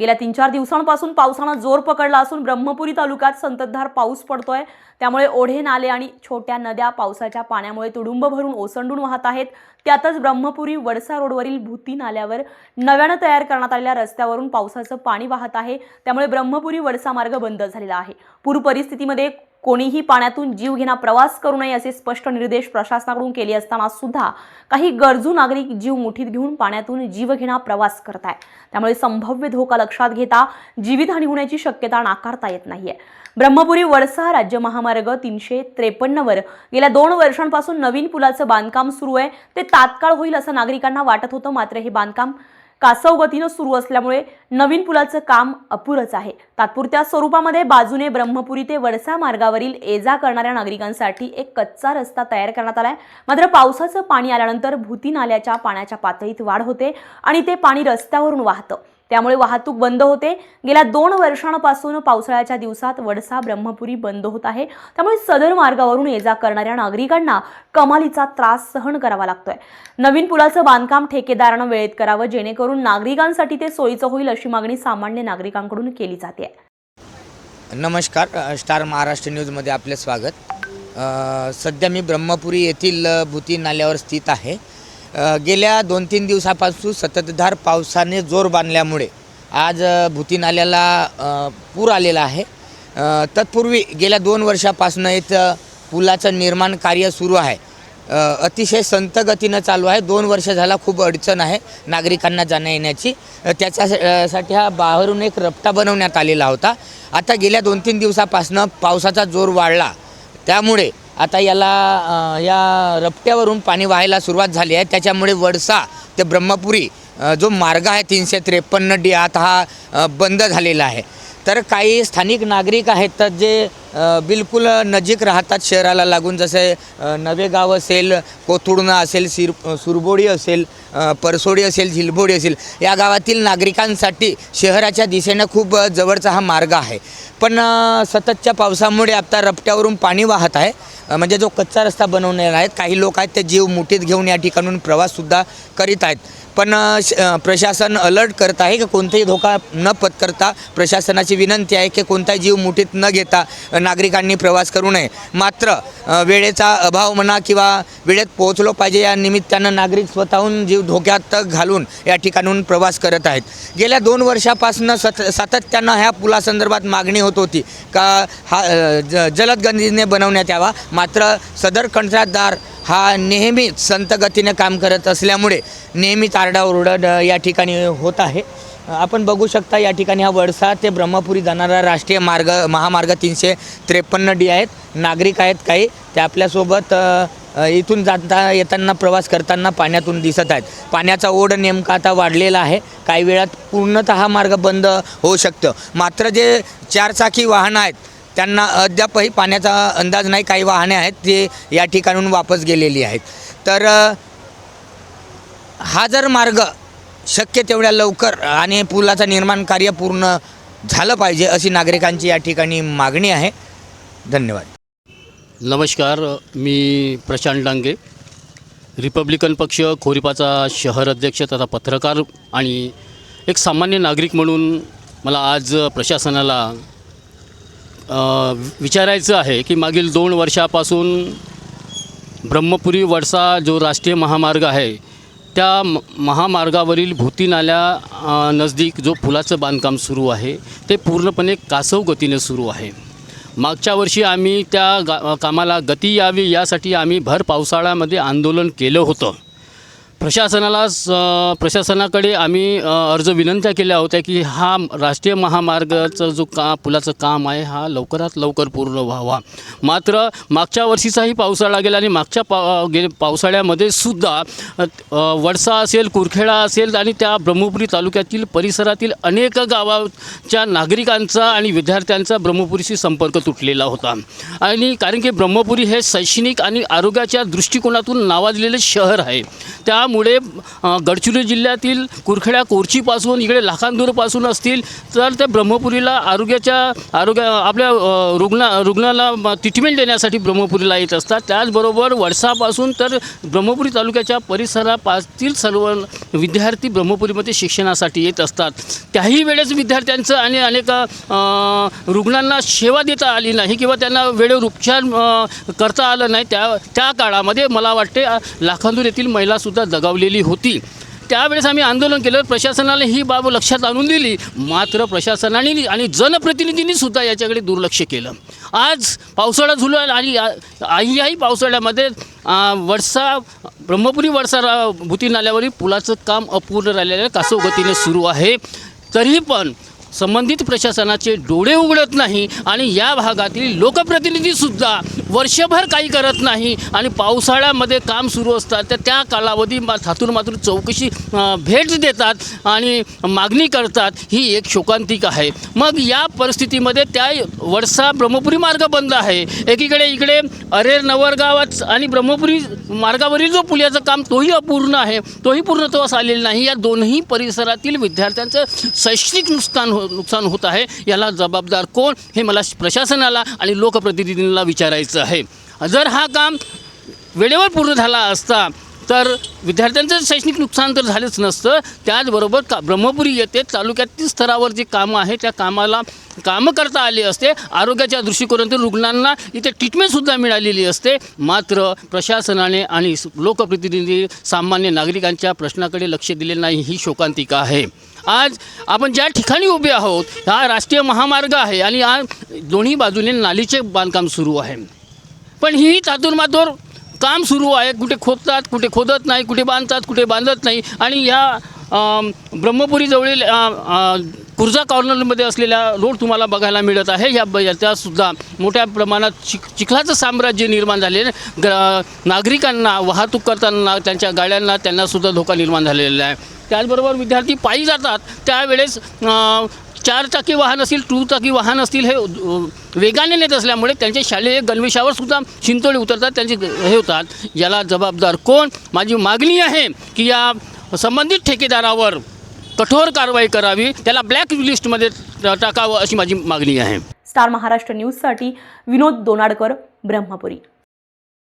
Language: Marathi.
गेल्या तीन चार दिवसांपासून पावसानं जोर पकडला असून ब्रह्मपुरी तालुक्यात संततधार पाऊस पडतोय. त्यामुळे ओढे नाले आणि छोट्या नद्या पावसाच्या पाण्यामुळे तुडुंब भरून ओसंडून वाहत आहेत. त्यातच ब्रह्मपुरी वडसा रोडवरील भूती नाल्यावर नव्यानं तयार करण्यात आलेल्या रस्त्यावरून पावसाचं पाणी वाहत आहे. त्यामुळे ब्रह्मपुरी वडसा मार्ग बंद झालेला आहे. पूर परिस्थितीमध्ये कोणीही पाण्यातून जीव घेणा प्रवास करू नये असे स्पष्ट निर्देश प्रशासनाकडून केले असताना सुद्धा काही गरजू नागरिक जीव मुठीत घेऊन पाण्यातून जीवघेणा प्रवास करत आहे त्यामुळे संभाव्य धोका लक्षात घेता जीवितहानी होण्याची शक्यता नाकारता येत नाहीये. ब्रह्मपुरी वडसा राज्य महामार्ग तीनशे त्रेपन्नवर गेल्या दोन वर्षांपासून नवीन पुलाचं बांधकाम सुरू आहे. ते तात्काळ होईल असं नागरिकांना वाटत होतं मात्र हे बांधकाम कासव गतीनं सुरू असल्यामुळे नवीन पुलाचं काम अपुरंच आहे. तात्पुरत्या स्वरूपामध्ये बाजूने ब्रह्मपुरी ते वडसा मार्गावरील ये जा करणाऱ्या नागरिकांसाठी एक कच्चा रस्ता तयार करण्यात आलाय. मात्र पावसाचं पाणी आल्यानंतर भूती नाल्याच्या पाण्याच्या पातळीत वाढ होते आणि ते पाणी रस्त्यावरून वाहतं. त्यामुळे वाहतूक बंद होते. गेल्या दोन वर्षांपासून पावसाळ्याच्या दिवसात वडसा ब्रह्मपुरी बंद होत आहे. त्यामुळे सदर मार्गावरून ये जा करणाऱ्या नागरिकांना कमालीचा त्रास सहन करावा लागतोय. नवीन पुलाचं बांधकाम ठेकेदारानं वेळेत करावं जेणेकरून नागरिकांसाठी ते सोयीचं होईल अशी मागणी सामान्य नागरिकांकडून केली जाते. नमस्कार स्टार महाराष्ट्र न्यूजमध्ये आपले स्वागत. सध्या मी ब्रह्मपुरी येथील भूती नाल्यावर स्थित आहे. गेल्या दोन तीन दिवसापासून सततधार पावसाने जोर बांधल्यामुळे आज भूती नाल्याला पूर आलेला आहे. तत्पूर्वी गेल्या दोन वर्षापासून इथं पुलाचं निर्माण कार्य सुरू आहे. अतिशय संत गतीनं चालू आहे. दोन वर्ष झाला खूप अडचण आहे नागरिकांना जाण्या येण्याची. त्याच्यासाठी हा बाहेरून एक रपटा बनवण्यात आलेला होता. आता गेल्या दोन तीन दिवसापासनं पावसाचा जोर वाढला. त्यामुळे आता याला या रपट्यावरून पाणी वाहायला सुरुवात झाली आहे. त्याच्यामुळे वडसा ते ब्रह्मपुरी जो मार्ग आहे तीनशे त्रेपन्न डी आता हा बंद झालेला आहे. तर काही स्थानिक नागरिक आहेत तर जे बिलकुल नजीक राहतात शहराला लागून जसे नवेगाव असेल कोथुर्णा असेल सिर सुरबोडी असेल परसोडी असेल झिलबोडी असेल या गावातील नागरिकांसाठी शहराच्या दिशेनं खूप जवळचा हा मार्ग आहे. पण सततच्या पावसामुळे आता रपट्यावरून पाणी वाहत आहे. म्हणजे जो कच्चा रस्ता बनवलेला आहेत काही लोक आहेत ते जीव मुठीत घेऊन या ठिकाणून प्रवाससुद्धा करीत आहेत. पण श- प्रशासन अलर्ट करत आहे की कोणताही धोका न पत्करता प्रशासनाची विनंती आहे की कोणताही जीव मुठीत न घेता नागरिकांनी प्रवास करू नये. मात्र वेळेचा अभाव म्हणा किंवा वेळेत पोहोचलो पाहिजे या निमित्तानं नागरिक स्वतःहून जीव धोक्यात घालून या ठिकाणून प्रवास करत आहेत. गेल्या दोन वर्षापासून सत सातत्यानं ह्या पुलासंदर्भात मागणी होत होती. का हा जलदगंजीने ज बनवण्यात यावा. मात्र सदर कंत्राटदार हा नेहमी संतगतीने काम करत असल्यामुळे नेहमीच आरडाओरडा या ठिकाणी होत आहे. आपण बघू शकता या ठिकाणी हा वडसा ते ब्रह्मपुरी जाणारा राष्ट्रीय मार्ग महामार्ग तीनशे त्रेपन्न डी आहेत. नागरिक आहेत काही. ते आपल्यासोबत इथून जाता येताना प्रवास करताना पाण्यातून दिसत आहेत. पाण्याचा ओढ नेमका आता वाढलेला आहे. काही वेळात पूर्णतः हा मार्ग बंद होऊ शकतं. मात्र जे चारचाकी वाहनं आहेत त्यांना अद्यापही पाण्याचा अंदाज नाही काही वाहने आहेत ते या ठिकाणून वापस गेलेली आहेत. तर हा जर मार्ग शक्य तेवढ्या लवकर आणि पुलाचं निर्माण कार्य पूर्ण झालं पाहिजे अशी नागरिकांची या ठिकाणी मागणी आहे. धन्यवाद. नमस्कार मी प्रशांत डांगे. रिपब्लिकन पक्ष खोरीपाचा शहर अध्यक्ष तथा पत्रकार आणि एक सामान्य नागरिक म्हणून मला आज प्रशासनाला विचारायचं आहे की मागील दोन वर्षापासून ब्रह्मपुरी वडसा जो राष्ट्रीय महामार्ग आहे त्या म महामार्गावरील भूतीनाल्या नजदीक जो पुलाचं बांधकाम सुरू आहे ते पूर्णपणे कासव गतीने सुरू आहे. मागच्या वर्षी आम्ही त्या गा कामाला गती यावी यासाठी आम्ही भर पावसाळ्यामध्ये आंदोलन केलं होतं. प्रशासनाला स प्रशासनाकडे आम्ही अर्ज विनंत्या केल्या होत्या की हा राष्ट्रीय महामार्गाचं जो का पुलाचं काम आहे हा लवकरात लवकर पूर्ण व्हावा. मात्र मागच्या वर्षीचाही पावसाळा गेला आणि मागच्या पा गे पावसाळ्यामध्ये सुद्धा वडसा असेल कुरखेडा असेल आणि त्या ब्रह्मपुरी तालुक्यातील परिसरातील अनेक गावाच्या नागरिकांचा आणि विद्यार्थ्यांचा ब्रह्मपुरीशी संपर्क तुटलेला होता. आणि कारण की ब्रह्मपुरी हे शैक्षणिक आणि आरोग्याच्या दृष्टिकोनातून नावाजलेले शहर आहे. त्या त्यामुळे गडचिरोली जिल्ह्यातील कुरखेड्या कोरचीपासून इकडे लाखांदूरपासून असतील तर ते ब्रह्मपुरीला आरोग्याच्या आरोग्य आपल्या रुग्णा रुग्ण रुग्णाला ट्रीटमेंट देण्यासाठी ब्रह्मपुरीला येत असतात. त्याचबरोबर वडसापासून तर ब्रह्मपुरी तालुक्याच्या परिसरापातील सर्व विद्यार्थी ब्रह्मपुरीमध्ये शिक्षणासाठी येत असतात. त्याही वेळेस विद्यार्थ्यांचं आणि अनेक रुग्णांना सेवा देता आली नाही किंवा त्यांना वेळेवर उपचार करता आलं नाही त्या त्या काळामध्ये मला वाटते लाखांदूर येथील महिलासुद्धा दगावलेली होती. त्यावेळेस आम्ही आंदोलन केलं. प्रशासनाने ही बाब लक्षात आणून दिली. मात्र प्रशासनाने आणि जनप्रतिनिधींनी सुद्धा याच्याकडे दुर्लक्ष केलं. आज पावसाळा झुलू आणि आहीही पावसाळ्यामध्ये वडसा ब्रह्मपुरी वडसा भूती नाल्यावरील पुलाचं काम अपूर्ण राहिलेलं कासव गतीने सुरू आहे. तरी पण संबंधित प्रशासनाचे डोळे उघडत नाही आणि या भागातील लोकप्रतिनिधीसुद्धा वर्षभर काही करत नाही आणि पावसाळ्यामध्ये काम सुरू असतात तर त्या कालावधी मा- थातूर मातूर चौकशी भेट देतात आणि मागणी करतात ही एक शोकांतिक आहे. मग या परिस्थितीमध्ये त्या वडसा ब्रह्मपुरी मार्ग बंद आहे. एकीकडे इकडे अरेर नवरगावात आणि ब्रह्मपुरी मार्गावरील जो पुलाचं काम तोही अपूर्ण आहे. तोही पूर्णत्वास आलेलं नाही. या दोन्ही परिसरातील विद्यार्थ्यांचं शैक्षणिक नुकसान हो नुकसान होत आहे याला जबाबदार कोण हे मला प्रशासनाला आणि लोकप्रतिनिधींना विचारायचं आहे. जर हा काम वेळेवर पूर्ण झाला असता तर विद्यार्थ्यांचं शैक्षणिक नुकसान तर झालंच नसतं. त्याचबरोबर का ब्रह्मपुरी येथे तालुक्यातील स्तरावर जी कामं आहे त्या कामाला कामं करता आली असते. आरोग्याच्या दृष्टिकोनातून रुग्णांना इथे ट्रीटमेंटसुद्धा मिळालेली असते. मात्र प्रशासनाने आणि लोकप्रतिनिधी सामान्य नागरिकांच्या प्रश्नाकडे लक्ष दिले नाही ही शोकांतिका आहे. आज आपण ज्या ठिकाणी उभे आहोत हा राष्ट्रीय महामार्ग आहे आणि आज दोन्ही बाजूने नालीचे बांधकाम सुरू आहे. पण ही चातुर्मातोर काम सुरू आहे. कुठे खोदतात कुठे खोदत नाही कुठे बांधतात कुठे बांधत नाही. आणि या ब्रह्मपुरीजवळील कुर्जा कॉर्नरमध्ये असलेला रोड तुम्हाला बघायला मिळत आहे. या ब याच्यासुद्धा मोठ्या प्रमाणात चिख चिखलाचं साम्राज्य निर्माण झालेलं ग नागरिकांना वाहतूक करताना त्यांच्या गाड्यांना त्यांनासुद्धा धोका निर्माण झालेला आहे. त्याचबरोबर विद्यार्थी पायी जातात. त्यावेळेस चार चाकी वाहन असतील टू चाकी वाहन असतील हे वेगाने नेत असल्यामुळे त्यांचे शालेय गणवेशावर सुद्धा चिंतोळे उतरतात त्यांचे हे होतात. याला जबाबदार कोण? माझी मागणी आहे की या संबंधित ठेकेदारावर कठोर कारवाई करावी त्याला ब्लॅक लिस्टमध्ये टाकावं अशी माझी मागणी आहे. स्टार महाराष्ट्र न्यूजसाठी विनोद दोनाडकर ब्रह्मपुरी.